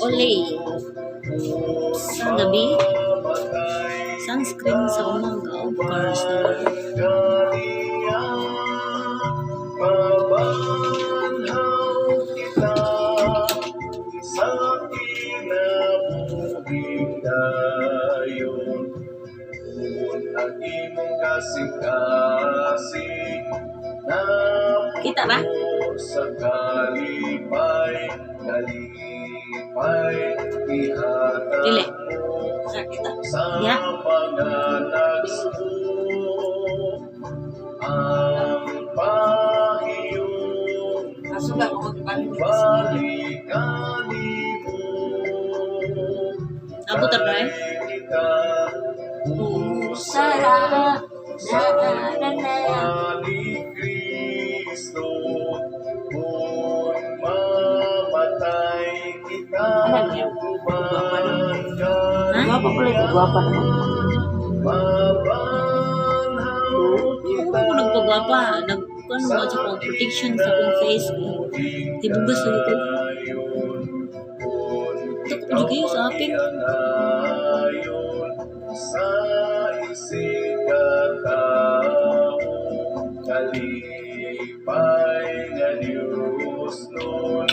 Olay. Sa gabi, sunscreen sa umaga, of course. Kinabuhing dayon Kung ang imong kasing-kasing Kita ba? sa kalipay, kalipay, ihatag Dili. kita. Ya. balikan mo. Eh? Kita Usara kita Alam niyo, kumahan ka Gwapa pala ito, gwapa naman. Kung kita ako nagpagwapa, nagkuhan mo sa kong protection sa akong face. Tibugas sa ko. Ito ko juga kayo sa akin. Sa isikataw Kalipay nga Diyos nun